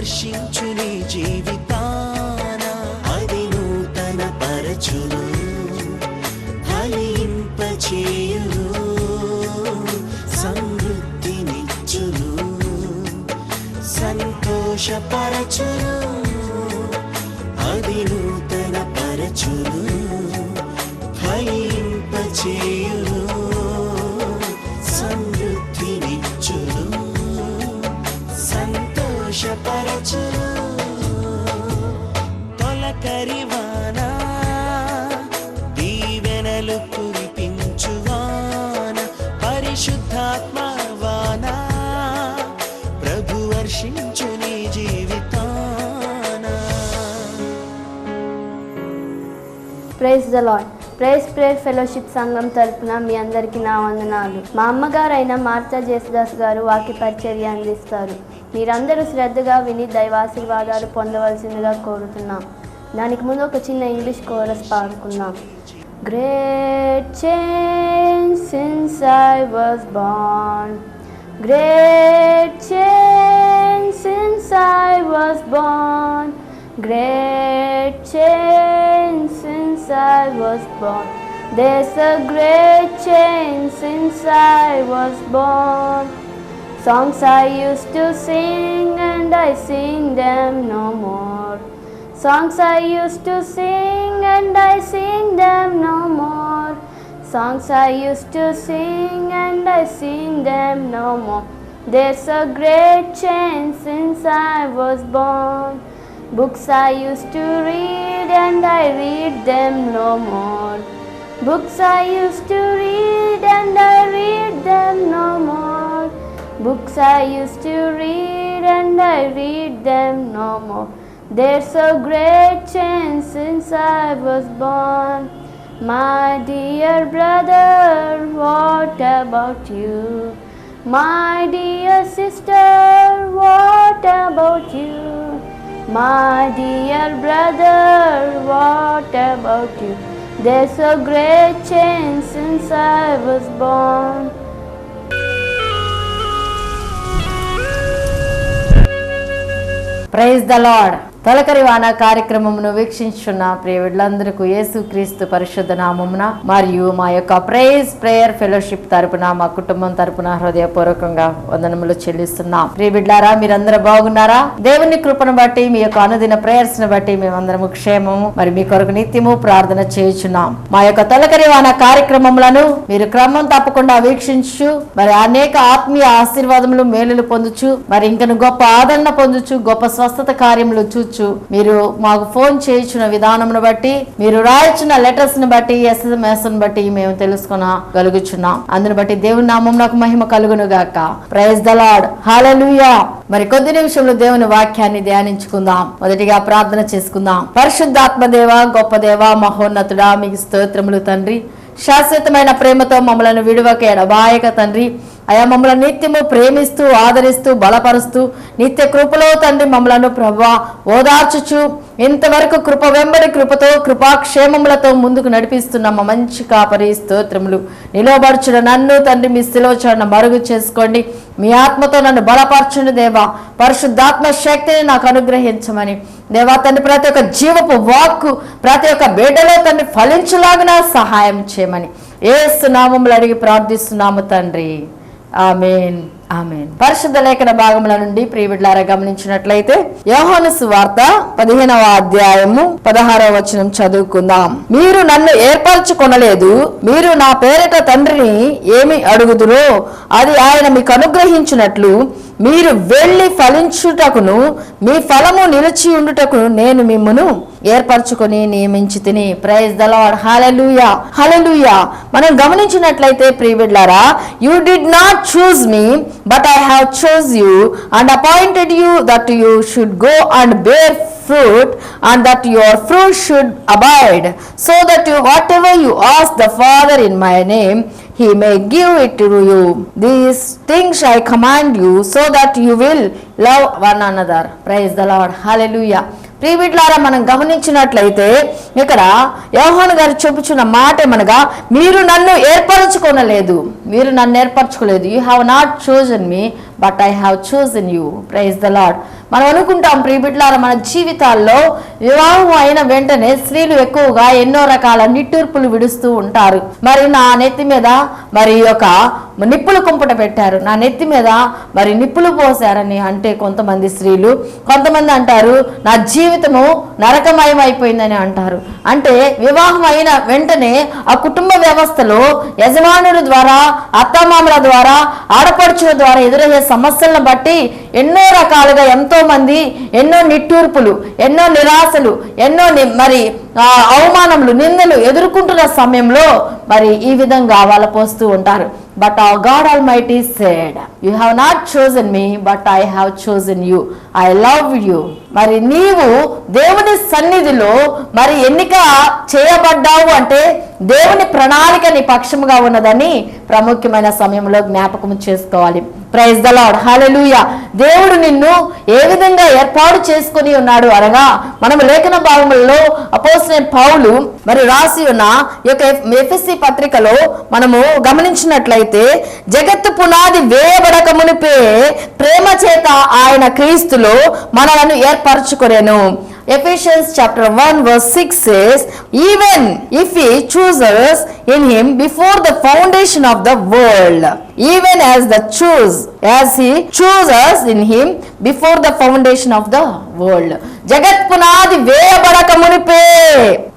స్పర్శించుని జీవితాన. అది నూతన పరచును. ఫలింపచేయును. సమృద్ధినిచ్చును. సంతోషపర praise the Lord praise prayer fellowship సంఘం తరపున మీ అందరికీ నా వందనాలు. మా అమ్మగారైన మార్తా జేసుదాస్ గారు వాకి పరిచర్య అందిస్తారు. మీరందరూ శ్రద్ధగా విని దైవాశీర్వాదాలు పొందవలసిందిగా కోరుతున్నాం. దానికి ముందు ఒక చిన్న ఇంగ్లీష్ కోరస్ పాడుకుందాం. Great change since I was born great change since I was born Great change since I was born. There's a great change since I was born. Songs I used to sing and I sing them no more. Songs I used to sing and I sing them no more. Songs I used to sing and I sing them no more. There's a great change since I was born. Books I used to read and I read them no more. Books I used to read and I read them no more. Books I used to read and I read them no more. There's a great change since I was born. My dear brother, what about you? My dear sister, what about you? My dear brother, what about you? There's a great change since I was born. praise the lord తొలకరి వాన కార్యక్రమమును వీక్షించున్న ప్రియ బిడ్డలందరికీ యేసుక్రీస్తు పరిశుద్ధ నామమున మరియు మా యొక్క praise prayer fellowship తరపున మా కుటుంబం తరపున హృదయపూర్వకంగా వందనములు చెల్లిస్తున్నాం. ప్రియ బిడ్డారా మీరందరూ బాగున్నారా? దేవుని కృపను బట్టి మీ యొక్క అనుదిన ప్రేయర్స్ను బట్టి మేమందరము క్షేమము మరి మీ కొరకు నిత్యము ప్రార్థన చేయుచున్నాం. మా యొక్క తొలకరి వాన కార్యక్రమములను మీరు క్రమం తప్పకుండా వీక్షించు మరి అనేక ఆత్మీయ ఆశీర్వాదములు మేలులు పొందుచు మరి ఇంకను గొప్ప ఆదరణ పొందుచు గొప్ప స్వస్థత కార్యములు చూ చూచు మీరు మాకు ఫోన్ చేయించిన విధానమును బట్టి మీరు రాయించిన లెటర్స్ని బట్టి ఎస్ఎంఎస్ని బట్టి మేము తెలుసుకొనగలుగుచున్నాం. అందుని బట్టి దేవుని నామం నాకు మహిమ కలుగును గాక. ప్రైజ్ ద లార్డ్ హాలూయా మరి కొద్ది నిమిషంలో దేవుని వాక్యాన్ని ధ్యానించుకుందాం. మొదటిగా ప్రార్థన చేసుకుందాం. పరిశుద్ధాత్మ దేవ గొప్ప దేవ మహోన్నతుడా మీకు స్తోత్రములు తండ్రి. శాశ్వతమైన ప్రేమతో మమ్మలను విడువక ఎడబాయక తండ్రి. అయా మమ్మల్ని నిత్యము ప్రేమిస్తూ ఆదరిస్తూ బలపరుస్తూ నిత్య కృపలో తండ్రి మమ్మలను ప్రభా ఓదార్చుచు ఇంతవరకు కృప వెంబడి కృపతో కృపాక్షేమములతో ముందుకు నడిపిస్తున్న మా మంచి కాపరి స్తోత్రములు. నిలవబడుచున్న నన్ను తండ్రి మీ శిలోచరణ మరుగు చేసుకోండి. మీ ఆత్మతో నన్ను బలపరచుని దేవా. పరిశుద్ధాత్మ శక్తిని నాకు అనుగ్రహించమని. దేవా తండ్రి ప్రతి ఒక్క జీవపు వాక్కు ప్రతి ఒక్క బిడ్డలో తండ్రి ఫలించులాగిన సహాయం చేయమని. ఏ సునామములు అడిగి ప్రార్థిస్తున్నాము తండ్రి. Amen amen. పరిశుద్ధ లేఖన భాగముల నుండి ప్రియబిడ్లారా గమనించినట్లయితే యోహాను సువార్త పదిహేనవ అధ్యాయము పదహారవ వచనం చదువుకుందాం. మీరు నన్ను ఏర్పరచుకొనలేదు మీరు నా పేరిట తండ్రిని ఏమి అడుగుదురో అది ఆయన మీకు అనుగ్రహించినట్లు మీరు వెళ్ళి ఫలించుటకును మీ ఫలము నిలిచి ఉండుటకును నేను మిమ్మను ఏర్పరచుకొని నియమించి తిని. ప్రైజ్ దలవాడ్ హలలుయా హలలుయా మనం గమనించినట్లయితే ప్రియబిడ్లారా you did not choose me but I have choose you and appointed you that you should go and bear fruit and that your fruit should abide so that you whatever you ask the father in my name he may give it to you these things i command you so that you will love one another praise the lord hallelujah ప్రీవిడ్లారా మనం గమనించినట్లయితే ఇక్కడ యోహాను గారు చెప్పుచున్న మాట ఏమనగా మీరు నన్ను ఏర్పరచుకోనలేదు మీరు నన్ను ఏర్పరచుకోలేదు you have not chosen me but I have chosen you praise the Lord మనం అనుకుంటాం ప్రియబిడ్లారా మన జీవితాల్లో వివాహం అయిన వెంటనే స్త్రీలు ఎక్కువగా ఎన్నో రకాల నిట్టూర్పులు విడుస్తూ ఉంటారు. మరి నా నెత్తి మీద మరి ఒక నిప్పులు కుంపట పెట్టారు. నా నెత్తి మీద మరి నిప్పులు పోసారని అంటే కొంతమంది స్త్రీలు కొంతమంది అంటారు నా జీవితము నరకమయం అయిపోయిందని అంటారు. అంటే వివాహం అయిన వెంటనే ఆ కుటుంబ వ్యవస్థలో యజమానుల ద్వారా అత్తమామల ద్వారా ఆడపడుచుల ద్వారా ఎదురయ్యే సమస్యలను బట్టి ఎన్నో రకాలుగా ఎంతో మంది ఎన్నో నిట్టూర్పులు ఎన్నో నిరాశలు ఎన్నో ని- మరి అవమానములు నిందలు ఎదుర్కొంటున్న సమయంలో మరి ఈ విధంగా వాళ్ళ పోస్తూ ఉంటారు. బట్ ఆ God almighty said you have not chosen me but I have chosen you I love you మరి నీవు దేవుని సన్నిధిలో మరి ఎన్నిక చేయబడ్డావు అంటే దేవుని ప్రణాళిక నీ పక్షముగా ఉన్నదని ప్రాముఖ్యమైన సమయంలో జ్ఞాపకం చేసుకోవాలి. ప్రైజ్ ద లాడ్ హల్లెలూయ దేవుడు నిన్ను ఏ విధంగా ఏర్పాటు చేసుకుని ఉన్నాడు అనగా మనం లేఖన భావములలో అపోసిన పౌలు మరి రాసి ఉన్న యొక్క ఎఫ్ఎస్సి పత్రికలో మనము గమనించినట్లయితే జగత్తు పునాది వేయబడక మునిపే ప్రేమ చేత ఆయన క్రీస్తులో మనలను ఏర్పరచుకొనేను. Ephesians chapter 1 verse 6 says, Even if he chooses in him before the foundation of the world, even as the choose, as he chooses in him before the foundation of the world జగత్ పునాది వేయబడక మునిపే.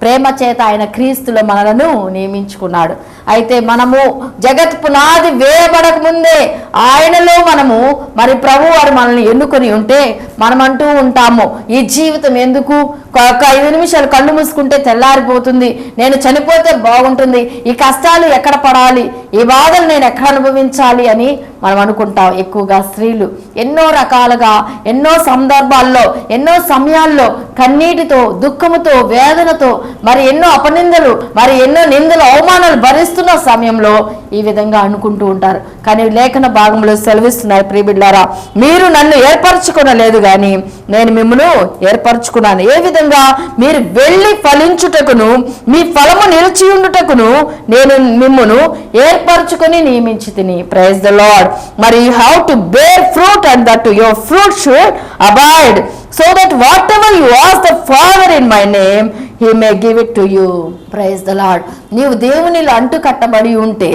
ప్రేమ చేత ఆయన క్రీస్తులో మనలను నియమించుకున్నాడు. అయితే మనము జగత్ పునాది వేయబడక ముందే ఆయనలో మనము మరి ప్రభు వారు మనల్ని ఎన్నుకొని ఉంటే మనం అంటూ ఉంటాము. ఈ జీవితం ఎందుకు? ఒక ఒక ఐదు నిమిషాలు కళ్ళు మూసుకుంటే తెల్లారిపోతుంది. నేను చనిపోతే బాగుంటుంది. ఈ కష్టాలు ఎక్కడ పడాలి? ఈ బాధలు నేను ఎక్కడ అనుభవించాలి అని మనం అనుకుంటాం. ఎక్కువగా స్త్రీలు ఎన్నో రకాలుగా ఎన్నో సందర్భాల్లో ఎన్నో సమయాల్లో కన్నీటితో దుఃఖముతో వేదనతో మరి ఎన్నో అపనిందలు మరి ఎన్నో నిందలు అవమానాలు భరిస్తున్న సమయంలో ఈ విధంగా అనుకుంటూ ఉంటారు. కానీ లేఖన భాగంలో సెలవిస్తున్నారు ప్రియబిడ్లారా మీరు నన్ను ఏర్పరచుకొనలేదు కానీ నేను మిమ్మల్ని ఏర్పరచుకున్నాను. ఏ విధంగా? మీరు వెళ్ళి ఫలించుటకును మీ ఫలము నిలిచి ఉండుటకును నేను మిమ్మును ఏర్పరచుకొని నియమించి తిని ప్రైజ్ ద లాడ్ మరి you have to bear fruit and that your fruit should abide so that whatever you ask the Father in my name he may give it to you praise the Lord నీవు దేవునిలో అంటు కట్టబడి ఉంటే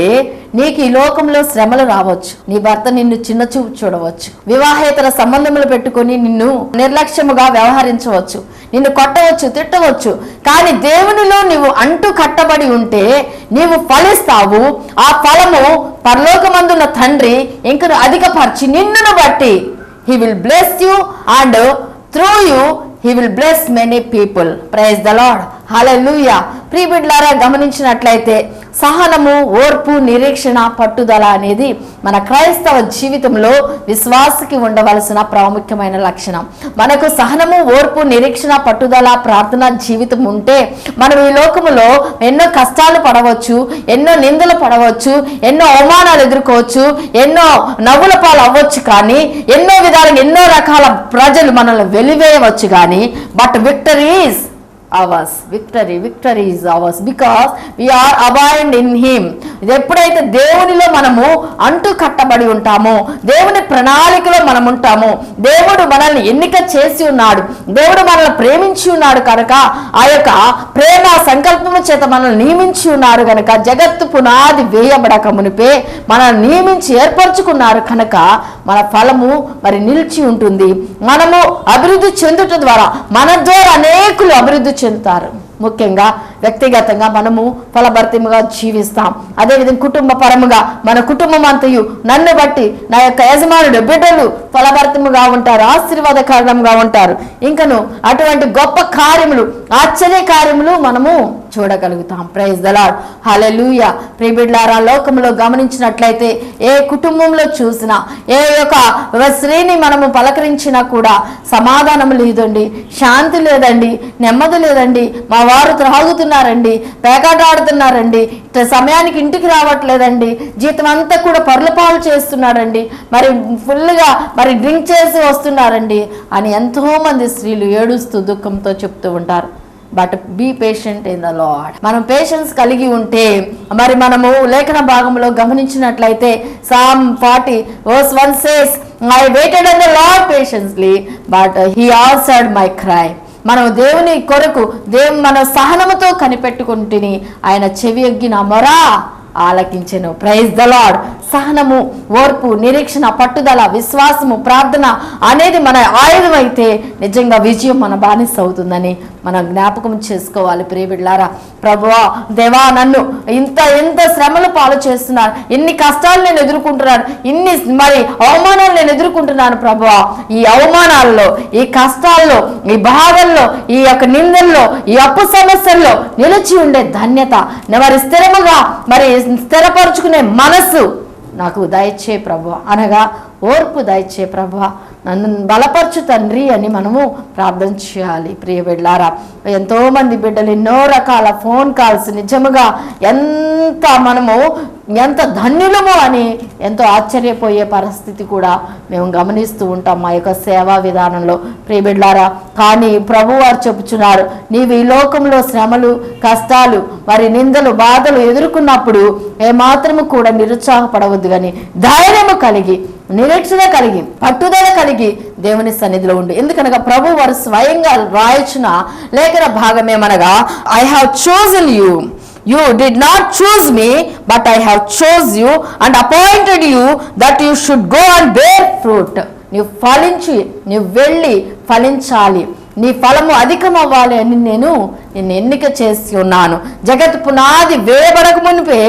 నీకు ఈ లోకంలో శ్రమలు రావచ్చు. నీ భర్త నిన్ను చిన్న చూపు చూడవచ్చు. వివాహేతర సంబంధములు పెట్టుకొని నిన్ను నిర్లక్ష్యముగా వ్యవహరించవచ్చు. నిన్ను కొట్టవచ్చు తిట్టవచ్చు. కానీ దేవునిలో నీవు అంటు కట్టబడి ఉంటే నీవు ఫలిస్తావు. ఆ ఫలము పరలోకమందున్న తండ్రి ఇంకను అధికపరిచి నిన్నును బట్టి he will bless you and through you he will bless many people praise the Lord hallelujah ప్రియబిడ్లారా గమనించినట్లయితే సహనము ఓర్పు నిరీక్షణ పట్టుదల అనేది మన క్రైస్తవ జీవితంలో విశ్వాసకి ఉండవలసిన ప్రాముఖ్యమైన లక్షణం. మనకు సహనము ఓర్పు నిరీక్షణ పట్టుదల ప్రార్థన జీవితం ఉంటే మనం ఈ లోకములో ఎన్నో కష్టాలు పడవచ్చు ఎన్నో నిందలు పడవచ్చు ఎన్నో అవమానాలు ఎదుర్కోవచ్చు ఎన్నో నవ్వుల పాలు అవ్వచ్చు కానీ ఎన్నో విధాలుగా ఎన్నో రకాల ప్రజలు మనల్ని వెలివేయవచ్చు కానీ but victories ours victory victory is ours because we are abide in him ఇది ఎప్పుడైతే దేవునిలో మనము అంటు కట్టబడి ఉంటామో దేవుని ప్రణాళికలో మనం ఉంటామో దేవుడు మనల్ని ఎన్నిక చేసి ఉన్నాడు దేవుడు మనల్ని ప్రేమించి ఉన్నాడు కనుక ఆ యొక్క ప్రేమ సంకల్పము చేత మనల్ని నియమించి ఉన్నారు కనుక జగత్తు పునాది వేయబడక మునిపే మనల్ని నియమించి ఏర్పరచుకున్నారు కనుక మన ఫలము మరి నిలిచి ఉంటుంది. మనము అభివృద్ధి చెందుట ద్వారా మన ద్వారా అనేకులు అభివృద్ధి చెందుతారు. ముఖ్యంగా వ్యక్తిగతంగా మనము ఫలభర్తిముగా జీవిస్తాం. అదేవిధంగా కుటుంబ పరముగా మన కుటుంబం అంతయు నన్ను బట్టి నా యొక్క యజమానుడు బిడ్డలు ఫలభర్తిముగా ఉంటారు ఆశీర్వాదకరంగా ఉంటారు. ఇంకను అటువంటి గొప్ప కార్యములు ఆశ్చర్య కార్యములు మనము చూడగలుగుతాం. ప్రైజ్ దలాడ్ హలెలూయ ప్రిబిడ్లారా లోకంలో గమనించినట్లయితే ఏ కుటుంబంలో చూసినా ఏ యొక్క స్త్రీని మనము పలకరించినా కూడా సమాధానం లేదండి శాంతి లేదండి నెమ్మది లేదండి మా వారు త్రాగుతున్నారండి పేకాటాడుతున్నారండి సమయానికి ఇంటికి రావట్లేదండి జీతం అంతా కూడా పరులపాలు చేస్తున్నారండి మరి ఫుల్గా మరి డ్రింక్ చేసి వస్తున్నారండి అని ఎంతో మంది స్త్రీలు ఏడుస్తూ దుఃఖంతో చెప్తూ ఉంటారు. But be patient in the Lord మనం పేషెన్స్ కలిగి ఉంటే మరి మనము లేఖన భాగంలో గమనించినట్లయితే psalm forty verse one says I waited and the Lord patiently but he answered my cry మనం దేవుని కొరకు దేవుని మన సహనముతో కనిపెట్టుకుంటుని ఆయన చెవి ఎగ్గిన మొరా ఆలకించెను. ప్రైజ్ ద లాడ్ సహనము ఓర్పు నిరీక్షణ పట్టుదల విశ్వాసము ప్రార్థన అనేది మన ఆయుధం అయితే నిజంగా విజయం మన బానిస అవుతుందని మనం జ్ఞాపకం చేసుకోవాలి ప్రియబిడ్లారా. ప్రభువా దేవా నన్ను ఇంత ఎంత శ్రమలు పాలు చేస్తున్నారు ఎన్ని కష్టాలు నేను ఎదుర్కొంటున్నాను ఇన్ని మరి అవమానాలు నేను ఎదుర్కొంటున్నాను ప్రభువా. ఈ అవమానాల్లో ఈ కష్టాల్లో ఈ బాధల్లో ఈ యొక్క నిందల్లో ఈ అప్పు సమస్యల్లో నిలిచి ఉండే ధన్యత మరి స్థిరముగా మరి స్థిరపరుచుకునే మనస్సు నాకు దయచే ప్రభు అనగా ఓర్పు దయచే ప్రభు. నన్ను బలపరచు తండ్రి అని మనము ప్రార్థన చేయాలి ప్రియ బిడ్డారా ఎంతోమంది బిడ్డలు ఎన్నో రకాల ఫోన్ కాల్స్ నిజముగా ఎంత మనము ఎంత ధన్యులము అని ఎంతో ఆశ్చర్యపోయే పరిస్థితి కూడా మేము గమనిస్తూ ఉంటాం మా యొక్క సేవా విధానంలో. ప్రియబిడ్లారా కానీ ప్రభు వారు చెప్పుచున్నారు నీవు ఈ లోకంలో శ్రమలు కష్టాలు వారి నిందలు బాధలు ఎదుర్కొన్నప్పుడు ఏమాత్రము కూడా నిరుత్సాహపడవద్దు కానీ ధైర్యము కలిగి నిరీక్షణ కలిగి పట్టుదల కలిగి దేవుని సన్నిధిలో ఉండి. ఎందుకనగా ప్రభు వారు స్వయంగా రాయించిన లేఖన భాగమేమనగా I have chosen you you did not choose me but I have chose you and appointed you that you should go and bear fruit నీవు ఫలించి నీవు వెళ్ళి ఫలించాలి. నీ ఫలము అధికం అవ్వాలి అని నేను నిన్ను ఎన్నిక చేసి ఉన్నాను. జగత్ పునాది వేయబడక మునిపే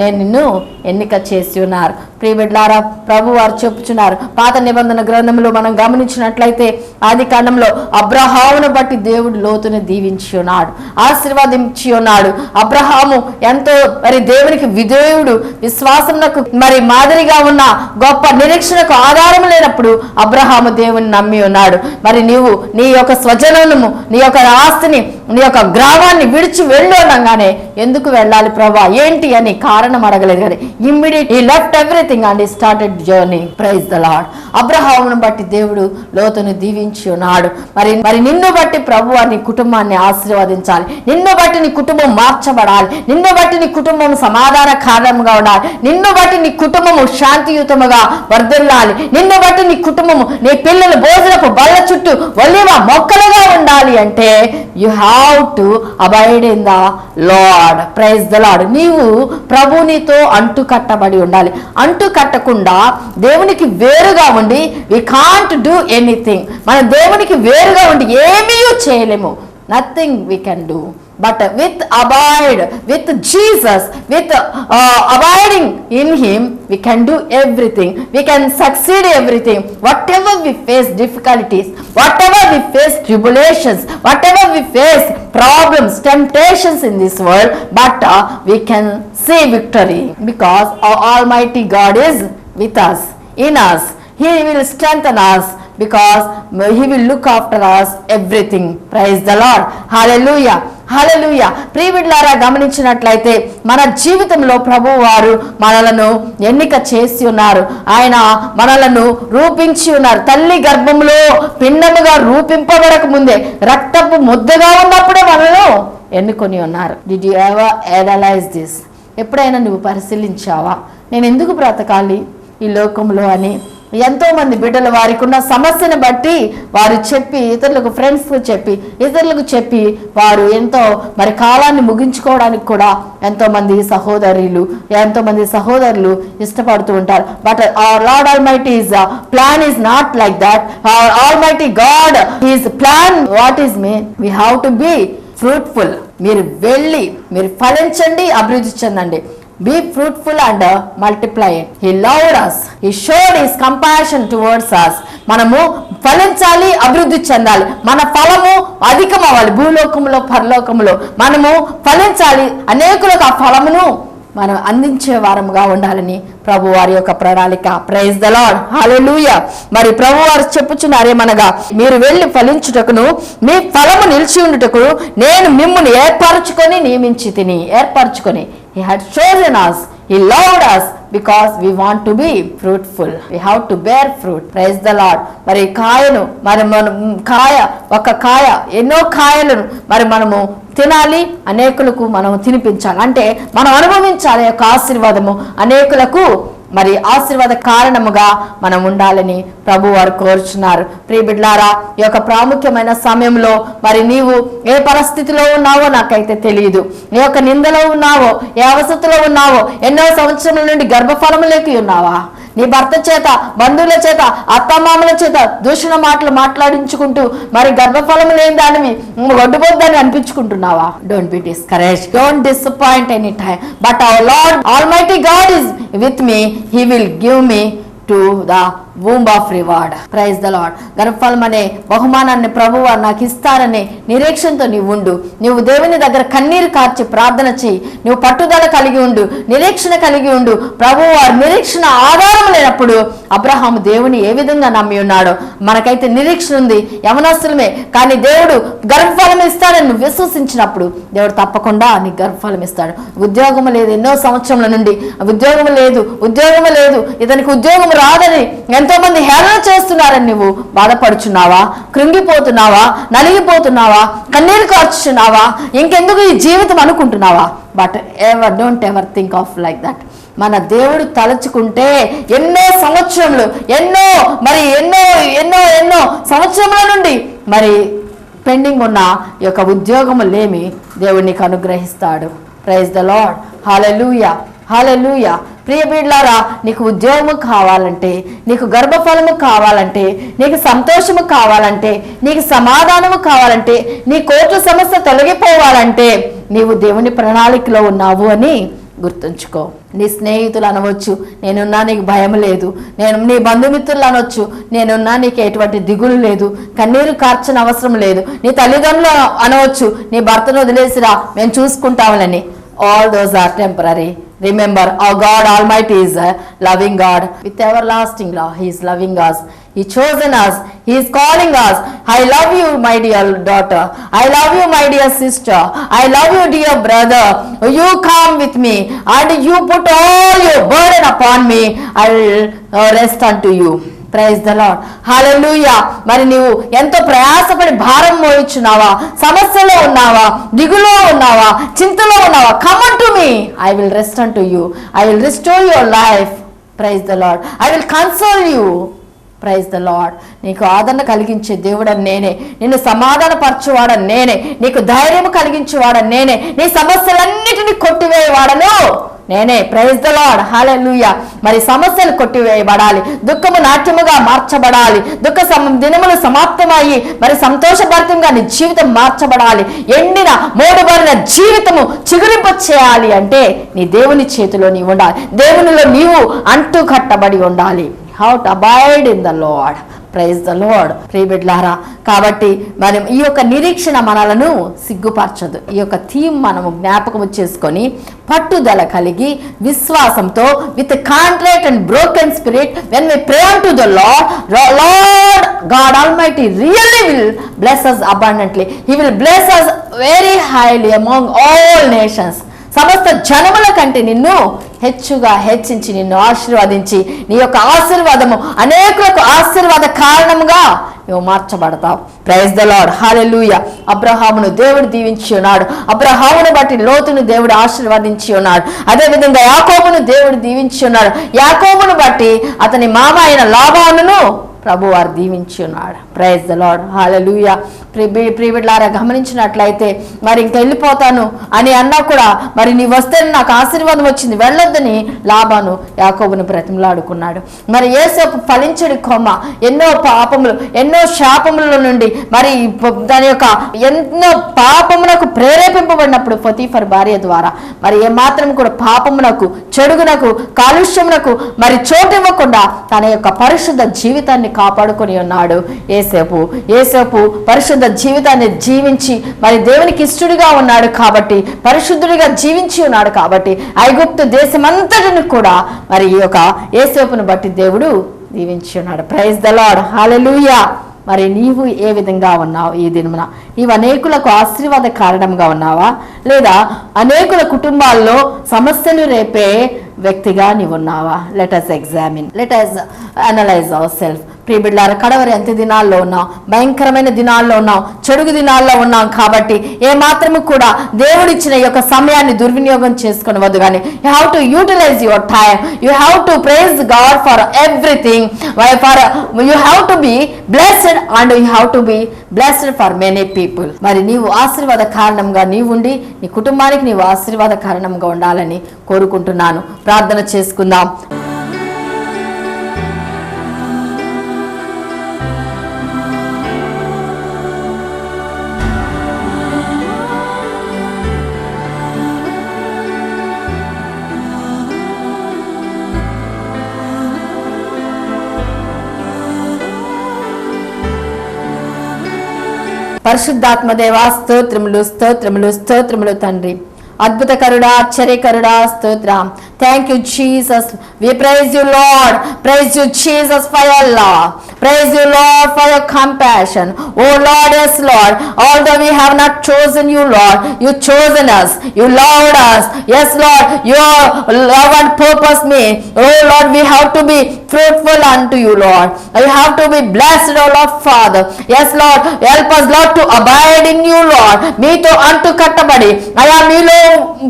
నేను నిన్ను ఎన్నిక చేసి ఉన్నారు. ప్రియబిడ్లారా ప్రభు వారు చెప్పుచున్నారు. పాత నిబంధన గ్రంథంలో మనం గమనించినట్లయితే ఆది కాండంలో అబ్రహామును బట్టి దేవుడు లోతుని దీవించి ఉన్నాడు ఆశీర్వాదించి ఉన్నాడు. అబ్రహాము ఎంతో మరి దేవునికి విధేయుడు విశ్వాసంకు మరి మాదిరిగా ఉన్న గొప్ప నిరీక్షణకు ఆధారం లేనప్పుడు అబ్రహాము దేవుని నమ్మి ఉన్నాడు. మరి నీవు నీ యొక్క స్వజనము నీ యొక్క ఆస్తిని నీ యొక్క గ్రామాన్ని విడిచి వెళ్ళు అనగానే ఎందుకు వెళ్ళాలి ప్రభా? ఏంటి అని కారణం అడగలేదు కానీ immediate he left everything and he started journey praise the Lord అబ్రహామును బట్టి దేవుడు లోతును దీవించి ఉన్నాడు. మరి మరి నిన్ను బట్టి ప్రభు నీ కుటుంబాన్ని ఆశీర్వదించాలి. నిన్ను బట్టి నీ కుటుంబం మార్చబడాలి. నిన్ను బట్టి నీ కుటుంబం సమాధాన కారణంగా ఉండాలి. నిన్ను బట్టి నీ కుటుంబము శాంతియుతముగా వర్ధిల్లాలి. నిన్ను బట్టి నీ కుటుంబము నీ పిల్లలు భోజనపు బల్ల చుట్టూ ఒలివ మొక్కలుగా ఉండాలి అంటే you have to abide in the Lord praise the Lord నీవు ప్రభునితో అంటు కట్టబడి ఉండాలి. అంటు కట్టకుండా దేవునికి వేరుగా ఉండి వి కాంట్ డూ ఎనీథింగ్ మన దేవునికి వేరుగా ఉండి ఏమీ చేయలేము. Nothing we can do But with abide, with Jesus, with uh, abiding in Him, we can do everything. We can succeed everything. Whatever we face difficulties, whatever we face tribulations, whatever we face problems, temptations in this world, but uh, we can see victory because our Almighty God is with us, in us. He will strengthen us because he will look after us everything. Praise the Lord. Hallelujah. హలలుయ ప్రియవిడ్లారా గమనించినట్లయితే మన జీవితంలో ప్రభు వారు మనలను ఎన్నిక చేసి ఉన్నారు. ఆయన మనలను రూపించి ఉన్నారు. తల్లి గర్భంలో పిండముగా రూపింపబడక ముందే రక్తపు ముద్దగా ఉన్నప్పుడే మనలను ఎన్నుకొని ఉన్నారు. Did you ever analyse this ఎప్పుడైనా నువ్వు పరిశీలించావా? నేను ఎందుకు బ్రతకాలి ఈ లోకంలో అని? ఎంతో మంది బిడ్డలు వారికి ఉన్న సమస్యను బట్టి వారు చెప్పి ఇతరులకు ఫ్రెండ్స్కు చెప్పి ఇతరులకు చెప్పి వారు ఎంతో మరి కాలాన్ని ముగించుకోవడానికి కూడా ఎంతో మంది సహోదరులు ఎంతో మంది సహోదరులు ఇష్టపడుతూ ఉంటారు. But Lord almighty is plan is not like that almighty God is plan what is me we have to be fruitful మీరు వెళ్ళి మీరు ఫలించండి అభివృద్ధి చెందండి. Be fruitful and multiply He loved us. He showed his compassion towards us. మనము ఫలించాలి అభివృద్ధి చెందాలి. మన ఫలము అధికం అవ్వాలి భూలోకంలో పరలోకంలో మనము ఫలించాలి. అనేకులకు ఆ ఫలమును మనం అందించే వారముగా ఉండాలని ప్రభు వారి యొక్క ప్రణాళిక. ప్రైజ్ ద లాడ్ హల్లెలూయ మరి ప్రభు వారు చెప్పుచున్నారేమనగా మీరు వెళ్ళి ఫలించుటకును మీ ఫలము నిలిచి ఉండుటకు నేను మిమ్మల్ని ఏర్పరచుకొని నియమించి తిని ఏర్పరచుకొని he had chosen us. He loved us because we want to be fruitful. We have to bear fruit. Praise the lord. మరి కాయను మరి మనం కాయ ఒక కాయ ఎన్నో కాయలను మరి మనము తినాలి. అనేకులకు మనం తినిపించాలి. అంటే మనం అనుభవించాలి యొక్క ఆశీర్వాదము. అనేకులకు మరి ఆశీర్వాద కారణముగా మనం ఉండాలని ప్రభు వారు కోరుచున్నారు. ప్రియబిడ్లారా ఈ యొక్క ప్రాముఖ్యమైన సమయంలో మరి నీవు ఏ పరిస్థితిలో ఉన్నావో నాకైతే తెలియదు. నీ యొక్క నిందలో ఉన్నావో ఏ అవసతిలో ఉన్నావో ఎన్నో సంవత్సరముల నుండి గర్భఫలములోకి ఉన్నావా? నీ భర్త చేత బంధువుల చేత అత్తమామల చేత దూషణ మాటలు మాట్లాడించుకుంటూ మరి గర్భఫలం లేని దానివి ఒడ్డుపోద్దని అనిపించుకుంటున్నావా? Don't be discourage don't disappoint any time but our Lord almighty God is with me he will give me to the womb of reward prize the Lord గర్భఫలం అనే బహుమానాన్ని ప్రభువ నాకు ఇస్తారనే నిరీక్షణతో నీవు ఉండు నువ్వు దేవుని దగ్గర కన్నీరు కార్చి ప్రార్థన చేయి. నువ్వు పట్టుదల కలిగి ఉండు నిరీక్షణ కలిగి ఉండు. ప్రభువు వారి నిరీక్షణ ఆధారం లేనప్పుడు అబ్రహాము దేవుని ఏ విధంగా నమ్మి ఉన్నాడో మనకైతే నిరీక్షణ ఉంది యవనస్తులమే. కానీ దేవుడు గర్భఫలం ఇస్తాడని నువ్వు విశ్వసించినప్పుడు దేవుడు తప్పకుండా నీకు గర్భఫలం ఇస్తాడు. ఉద్యోగం లేదు ఎన్నో సంవత్సరముల నుండి. ఉద్యోగం లేదు ఉద్యోగం లేదు. ఇతనికి ఉద్యోగం రాదని ఎంతో మంది హేళన చేస్తున్నారని నువ్వు బాధపడుచున్నావా? కృంగిపోతున్నావా? నలిగిపోతున్నావా? కన్నీరు కార్చున్నావా ఇంకెందుకు ఈ జీవితం అనుకుంటున్నావా? But ever don't ever think of like that మన దేవుడు తలుచుకుంటే ఎన్నో సంవత్సరములు ఎన్నో మరి ఎన్నో ఎన్నో ఎన్నో సంవత్సరముల నుండి మరి పెండింగ్ ఉన్న ఈ యొక్క ఉద్యోగము లేమి దేవుడు నీకు అనుగ్రహిస్తాడు. Praise the lord hallelujah hallelujah ప్రియ బిడ్లారా నీకు ఉద్యోగము కావాలంటే నీకు గర్భఫలము కావాలంటే నీకు సంతోషము కావాలంటే నీకు సమాధానము కావాలంటే నీ కోర్టు సమస్య తొలగిపోవాలంటే నీవు దేవుని ప్రణాళికలో ఉన్నావు అని గుర్తుంచుకో. నీ స్నేహితులు అనవచ్చు నేనున్నా నీకు భయం లేదు నేను నీ బంధుమిత్రులు అనొచ్చు నేనున్నా నీకు ఎటువంటి దిగులు లేదు కన్నీరు కార్చని అవసరం లేదు నీ తల్లిదండ్రులు అనవచ్చు నీ భర్తను వదిలేసిరా మేము చూసుకుంటామని all those are temporary Remember, our God Almighty is a loving God with everlasting love. He is loving us. He chosen us. He is calling us. I love you, my dear daughter. I love you, my dear sister. I love you, dear brother. You come with me and you put all your burden upon me. I will uh, rest unto you. Praise the Lord hallelujah మరి నీవు ఎంతో ప్రయాసపడి భారం మోయించున్నావా? సమస్యలో ఉన్నావా? దిగులో ఉన్నావా? చింతలో ఉన్నావా? Come on to me I will rest అంటూ you I will restore your life praise the Lord I will console you praise the Lord నీకు ఆదరణ కలిగించే దేవుడని నేనే. నిన్ను సమాధానపరచువాడని నేనే. నీకు ధైర్యం కలిగించేవాడని నేనే. నీ సమస్యలన్నిటిని కొట్టివేయవాడను. నేనే. ప్రైజ్ ద లాడ్ హాలూయ మరి సమస్యలు కొట్టివేయబడాలి. దుఃఖము నాట్యముగా మార్చబడాలి. దుఃఖ దినములు సమాప్తమయ్యి మరి సంతోషభరితంగా నీ జీవితం మార్చబడాలి. ఎండిన మూడబడిన జీవితము చిగురింప చేయాలి అంటే నీ దేవుని చేతిలో నీవు ఉండాలి. దేవునిలో నీవు అంటూ కట్టబడి ఉండాలి. How to abide in the Lord praise the Lord ప్రియబిడ్లారా కాబట్టి మనం ఈ యొక్క నిరీక్షణ మనలను సిగ్గుపరచదు. ఈ యొక్క థీమ్ మనము జ్ఞాపకం చేసుకొని పట్టుదల కలిగి విశ్వాసంతో with contract and broken spirit when we pray to the Lord Lord God almighty really will bless us abundantly he will bless us very highly among all nations సమస్త జనముల కంటే నిన్ను హెచ్చుగా హెచ్చించి నిన్ను ఆశీర్వదించి నీ యొక్క ఆశీర్వాదము అనేకులకు ఆశీర్వాద కారణముగా నువ్వు మార్చబడతావు. ప్రైజ్ ద లాడ్ హాలెలూయ అబ్రహామును దేవుడు దీవించి ఉన్నాడు. అబ్రహామును బట్టి లోతును దేవుడు ఆశీర్వదించి ఉన్నాడు. అదేవిధంగా యాకోబును దేవుడు దీవించి ఉన్నాడు. యాకోబును బట్టి అతని మామ అయిన లాభాలను ప్రభు వారు దీవించి ఉన్నాడు. ప్రైజ్ ద లాడ్ హాలూయ ప్రిబిడ్లారా గమనించినట్లయితే మరి ఇంక వెళ్ళిపోతాను అని అన్నా కూడా మరి నీ వస్తే నాకు ఆశీర్వాదం వచ్చింది. వెళ్ళొద్దని లాభాను యాకోబుని బ్రతిమలాడుకున్నాడు. మరి ఏసేపు ఫలించడి కొమ్మ ఎన్నో పాపములు ఎన్నో శాపముల నుండి మరి దాని యొక్క ఎన్నో పాపమునకు ప్రేరేపింపబడినప్పుడు ఫతీఫర్ భార్య ద్వారా మరి ఏమాత్రం కూడా పాపమునకు చెడుగునకు కాలుష్యమునకు మరి చోటివ్వకుండా తన యొక్క పరిశుద్ధ జీవితాన్ని కాపాడుకొని ఉన్నాడు. ఏసేపు ఏసేపు పరిశుద్ధ జీవితాన్ని జీవించి మరి దేవునికి ఇష్టడిగా ఉన్నాడు కాబట్టి పరిశుద్ధుడిగా జీవించి ఉన్నాడు కాబట్టి ఐగుప్తు దేశమంతటిని కూడా మరి ఈ యొక్క ఏసేపును బట్టి దేవుడు దీవించి ఉన్నాడు. ప్రైజ్ ద లాడ్ హాలెలూయా మరి నీవు ఏ విధంగా ఉన్నావు ఈ దినమున? నీవు అనేకులకు ఆశీర్వాద కారణంగా ఉన్నావా? లేదా అనేకుల కుటుంబాల్లో సమస్యలు రేపే వ్యక్తిగా నీవు ఉన్నావా? Let us examine let us analyse our self ప్రియబిడ్లార కడవరి ఎంత దినాల్లో ఉన్నాం భయంకరమైన దినాల్లో ఉన్నాం చెడుగు దినాల్లో ఉన్నాం కాబట్టి ఏ మాత్రము కూడా దేవుడిచ్చిన ఈ యొక్క సమయాన్ని దుర్వినియోగం చేసుకుని వద్దు కానీ you have to utilise your time you have to praise God for everything for you have to be blessed and you have to be blessed for many people మరి నీవు ఆశీర్వాద కారణంగా నీవుండి నీ కుటుంబానికి నీవు ఆశీర్వాద కారణంగా ఉండాలని కోరుకుంటున్నాను. ప్రార్థన చేసుకుందాం. పరిశుద్ధాత్మదేవా స్తోత్రములు స్తోత్రములు స్తోత్రములు తండ్రి. అద్భుతకరుడా ఆశ్చర్యకరుడా స్తోత్రం thank you Jesus we praise you Lord praise you Jesus for your love praise you Lord for your compassion oh Lord yes Lord although we have not chosen you lord you chosen us you loved us yes lord your love and purpose me oh lord we have to be fruitful unto you lord you have to be blessed oh lord father yes lord help us lord to abide in you lord మీతో అంటు కట్టబడి అయా మీలో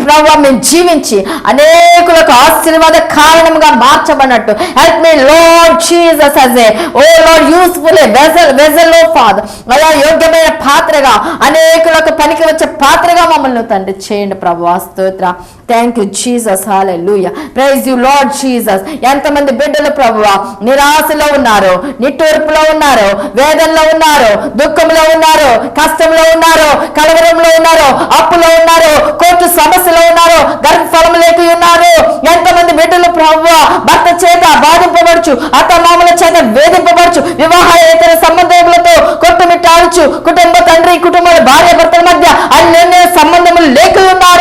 ప్రభావ మేము జీవించి అనేకులకు ఆశీర్వాద కారణంగా మార్చబడినట్టు. Help me Lord Jesus as a oh Lord useful vessel వెజల్లో Father అలా యోగ్యమైన పాత్రగా అనేకులకు పనికి వచ్చే పాత్రగా మమ్మల్ని తండ్రి చేయండి ప్రభు స్తోత్ర. థ్యాంక్ యూ జీసస్ లూయ ప్రైజ్ యూ లార్డ్ జీసస్ ఎంతమంది బిడ్డలు ప్రభువ నిరాశలో ఉన్నారు నిట్టూర్పులో ఉన్నారు వేదనలో ఉన్నారు దుఃఖంలో ఉన్నారు కష్టంలో ఉన్నారు కలవరంలో ఉన్నారు అప్పులో ఉన్నారు కోర్టు సమస్యలో ఉన్నారు గర్భఫలం లేక ఉన్నారు ఎంతమంది బిడ్డలు ప్రభువా భర్త చేత బాధింపబడుచు అత్తమామల చేత వేధింపబడుచు వివాహేతర సంబంధములతో కొట్టుమిట్టాడుచు కుటుంబ తండ్రి కుటుంబాల భార్య భర్తల మధ్య అన్ని సంబంధములు లేక ఉన్నారు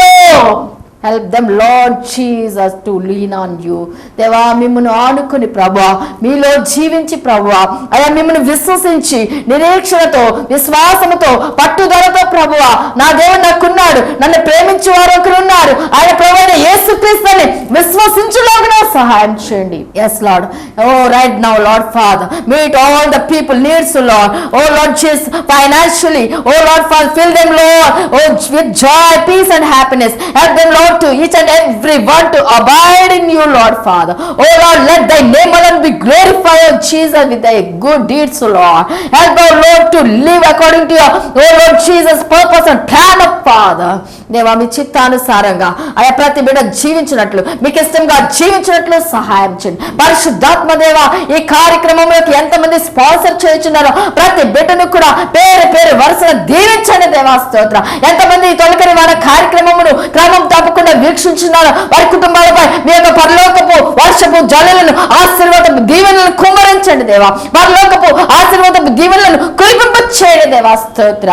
help them Lord Jesus to lean on you దేవా మిమ్మల్ని ఆనుకుని ప్రభా మీలో జీవించి ప్రభా అయ్యా మిమ్మల్ని విశ్వసించి నిరీక్షణతో విశ్వాసముతో పట్టుదలతో ప్రభువా నా దేవుడు నాకున్నాడు నన్ను ప్రేమించి వారు ఒకరు ఉన్నారు. ఆయన ప్రభు యేసుక్రీస్తుని విశ్వసించులాగా సహాయం చేయండి. Yes Lord oh right now Lord Father meet all the people needs Lord oh Lord cheese financially oh Lord Father fill them Lord oh with joy peace and happiness help them Lord to each and every one to abide in you, Lord Father. Oh Lord, let thy name alone be glorified, Jesus, with thy good deeds, oh Lord. Help our Lord to live according to your, oh Lord Jesus, purpose and plan of Father. దేవా మీ చిత్తానుసారంగా ఆయా ప్రతి బిడ్డ జీవించినట్లు మీకు ఇష్టంగా జీవించినట్లు సహాయం చేయండి పరిశుద్ధాత్మ దేవ ఈ కార్యక్రమంలోకి ఎంతమంది స్పాన్సర్ చేయించున్నారో ప్రతి బిడ్డను కూడా పేరు పేరు వరుసగా దీవించండి దేవా స్తోత్ర ఎంతమంది తొలకరి వారి కార్యక్రమమును క్రమం తప్పకుండా వీక్షించున్నారు వారి కుటుంబాలపై మీ యొక్క పరలోకపు వర్షపు జలలను ఆశీర్వాదపు దీవెనలను కుమ్మరించండి దేవా. పరలోకపు ఆశీర్వాదపు దీవెనలను కురిపింప చేయండి దేవా. స్తోత్ర.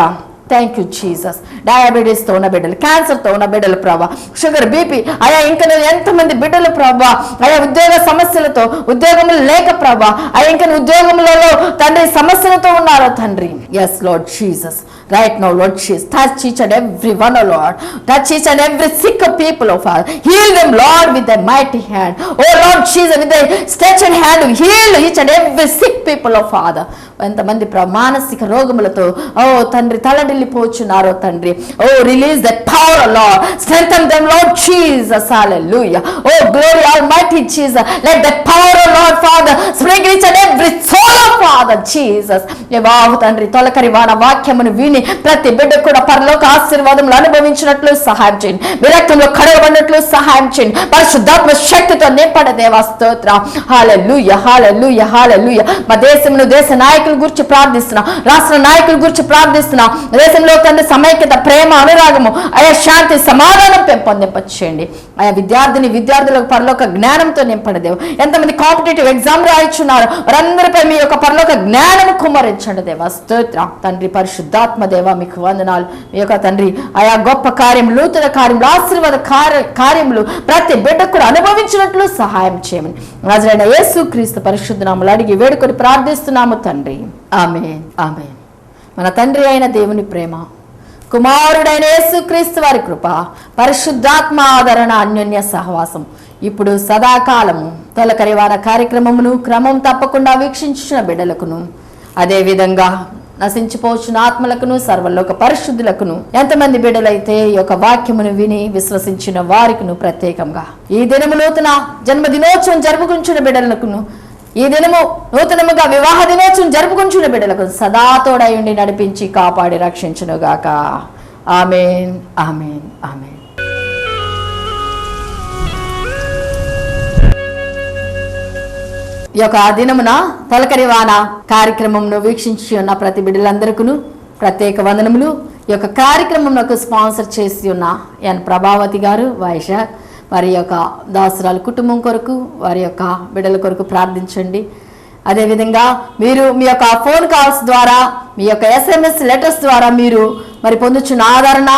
థ్యాంక్ యూ జీసస్ డయాబెటీస్తో ఉన్న బిడ్డలు క్యాన్సర్తో ఉన్న బిడ్డలు ప్రభా. షుగర్ బీపీ అయా ఇంకా ఎంతమంది బిడ్డలు ప్రభా. అయా ఉద్యోగ సమస్యలతో ఉద్యోగములు లేక ప్రభా. అయా ఇంకా ఉద్యోగములలో తండ్రి సమస్యలతో ఉన్నారో తండ్రి. Yes Lord Jesus right now Lord Jesus touch each and every one Lord touch each and every sick people of our heal them Lord with the mighty hand oh Lord Jesus with the stretch hand heal each and every sick people of Father ఎంతమంది ప్ర- మానసిక రోగములతో ఓ తండ్రి తలడిల్లిపోచున్నారో తండ్రి. ఓ release the power Lord strengthen them Lord Jesus hallelujah oh glory almighty Jesus let the power of Lord Father spring each and every soul of Father Jesus బాబు తండ్రి తొలకరి వాన వాక్యమును విని ప్రతి బిడ్డ కూడా పరలోక ఆశీర్వాదములు అనుభవించినట్లు సహాయం చేయండి. విరక్తంలో కడగబడినట్లు సహాయం చేయండి. పరిశుద్ధాత్మ శక్తితో నింపడ దేవా స్తోత్ర. హాలెలూయ హాలెలూయ హాలెలూయ మా దేశంలో దేశ నాయకుల గురించి ప్రార్థిస్తున్నా. రాష్ట్ర నాయకుల గురించి ప్రార్థిస్తున్నా. దేశంలో తండ్రి సమైక్యత ప్రేమ అనురాగము ఆయా శాంతి సమాధానం పెంపొందింపచేయండి ఆయా విద్యార్థిని విద్యార్థులకు పరలోక జ్ఞానంతో నింపడదేవు ఎంతమంది కాంపిటేటివ్ ఎగ్జామ్ రాయిచున్నారు. వారందరిపై మీ యొక్క పరలోక జ్ఞానము కుమ్మరించండి దేవా. స్తోత్ర. తండ్రి పరిశుద్ధాత్మ దేవా మీకు వందనాలు. మీ యొక్క తండ్రి ఆయా గొప్ప కార్యం నూతన కార్యములు ఆశీర్వాద కార్య కార్యములు ప్రతి బిడ్డకు కూడా అనుభవించినట్లు సహాయం చేయమని. రాజులైన యేసు క్రీస్తు పరిశుద్ధనాములు అడిగి వేడుకొని ప్రార్థిస్తున్నాము తండ్రి. ఆమె ఆమె మన తండ్రి అయిన దేవుని ప్రేమ కుమారుడైన యేసుక్రీస్తు వారి కృప పరిశుద్ధాత్మ ఆదరణ అన్యోన్య సహవాసం ఇప్పుడు సదాకాలము. తొలకరి వార కార్యక్రమమును క్రమం తప్పకుండా వీక్షించిన బిడ్డలకును. అదేవిధంగా నశించిపోవచ్చున ఆత్మలకును సర్వలోక పరిశుద్ధులకును. ఎంతమంది బిడ్డలైతే ఈ యొక్క వాక్యమును విని విశ్వసించిన వారికిను ప్రత్యేకంగా. ఈ దినము నూతన జన్మదినోత్సవం జరుపుకుంటున్న బిడ్డలకును ఈ దినము నూతనముగా వివాహ దినోత్సవం జరుపుకుంటున్న బిడ్డలకు సదా తోడయుండి నడిపించి కాపాడి రక్షించునుగాక. Amen amen amen. ఈ యొక్క దినమున తొలకరి వాన కార్యక్రమంను వీక్షించి ఉన్న ప్రతి బిడ్డలందరికీ ప్రత్యేక వందనములు. ఈ యొక్క కార్యక్రమంలో స్పాన్సర్ చేసి ఉన్న ఎన్ ప్రభావతి గారు వైష వారి యొక్క దాసురాలు కుటుంబం కొరకు వారి యొక్క బిడ్డల కొరకు ప్రార్థించండి. అదేవిధంగా మీరు మీ యొక్క ఫోన్ కాల్స్ ద్వారా మీ యొక్క ఎస్ఎంఎస్ లెటర్స్ ద్వారా మీరు మరి పొందుచున్న ఆదరణ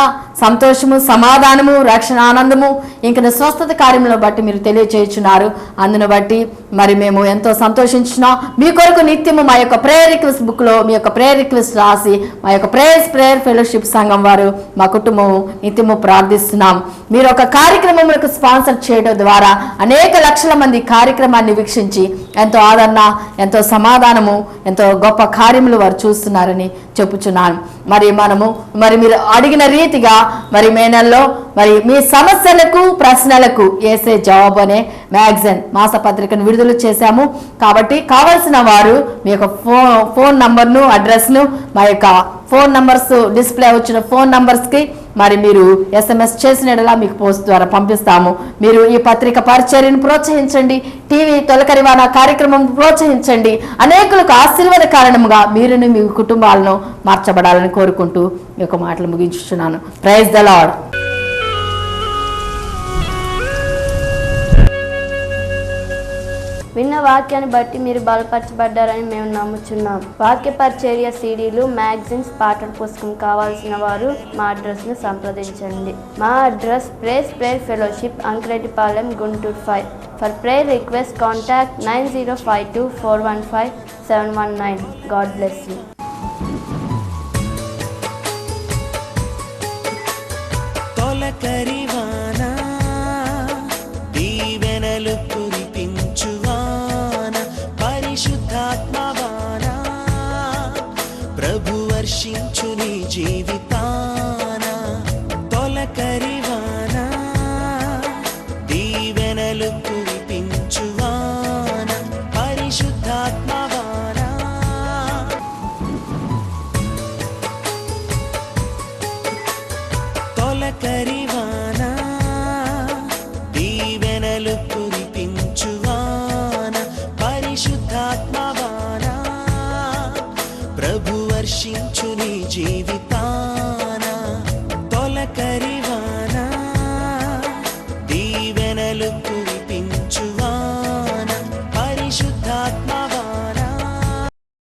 సంతోషము సమాధానము రక్షణ ఆనందము ఇంక స్వస్థత కార్యములను బట్టి మీరు తెలియచేయుచున్నారు. అందును బట్టి మరి మేము ఎంతో సంతోషించున్నాం మీ కొరకు నిత్యము మా యొక్క ప్రేయర్ రిక్వెస్ట్ బుక్లో మీ యొక్క ప్రేయర్ రిక్వెస్ట్ రాసి మా యొక్క ప్రేయర్స్ ప్రేయర్ ఫెలోషిప్ సంఘం వారు మా కుటుంబము నిత్యము ప్రార్థిస్తున్నాం. మీరు ఒక కార్యక్రమములకు స్పాన్సర్ చేయడం ద్వారా అనేక లక్షల మంది కార్యక్రమాన్ని వీక్షించి ఎంతో ఆదరణ ఎంతో సమాధానము ఎంతో గొప్ప కార్యములు వారు చూస్తున్నారని చెప్పుచున్నాను. మరి మనము మరి మీరు అడిగిన రీతిగా మరి మే నెలలో మరి మీ సమస్యలకు ప్రశ్నలకు వేసే జవాబు అనే మ్యాగజైన్ మాసపత్రికను విడుదల చేశాము. కాబట్టి కావలసిన వారు మీ యొక్క ఫోన్ ఫోన్ నంబర్ను అడ్రస్ను మా యొక్క ఫోన్ నంబర్స్ డిస్ప్లే వచ్చిన ఫోన్ నంబర్స్కి మరి మీరు ఎస్ఎంఎస్ చేసినలా మీకు పోస్ట్ ద్వారా పంపిస్తాము. మీరు ఈ పత్రిక పరిచర్యను ప్రోత్సహించండి. టీవీ తొలకరివాన కార్యక్రమం ప్రోత్సహించండి. అనేకులకు ఆశీర్వాద కారణముగా మీరును మీ కుటుంబాలను మార్చబడాలని కోరుకుంటూ ఈ యొక్క మాటలు ముగించుచున్నాను. ప్రైజ్ ద లాడ్ విన్న వాక్యాన్ని బట్టి మీరు బలపరచబడ్డారని మేము నమ్ముచున్నాం. వాక్య పరిచర్య సీడీలు మ్యాగజైన్స్ పాటల పుస్తకం కావాల్సిన వారు మా అడ్రస్ను సంప్రదించండి. మా address praise prayer fellowship Ankireddipalem Guntur five. For prayer request contact nine zero five two four one five seven one nine. God bless you. తొలకరివాన